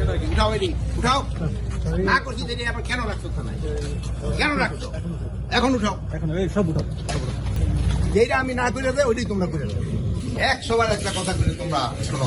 উঠাও এটি উঠাও। না করছি যে আবার কেন রাখছো থানায়? কেন রাখছো? এখন উঠাও। এখন এই সব উঠাও যেটা আমি না করে দেয় ওইটাই তোমরা করে দেবে। একশো বার একটা কথা করে তোমরা শোনো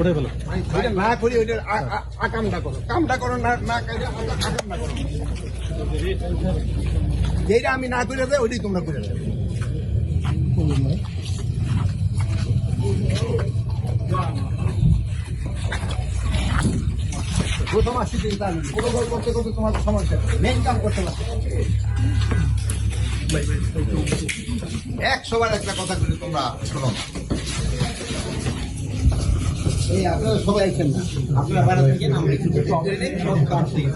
উঠে ফেলো। না করি, ওইটা আকামটা করো। কামটা করো, না না করে করো। যেটা আমি না করে দেয় ওইটাই তোমরা করে দেবে। প্রথম করতে করতে তোমার সমস্যা। কাম করতে পারছ একশো বার একটা কথা করে তোমরা শোনো আপনারা সবাই আছেন না। আপনারা বাইরে থেকে আমরা কাজ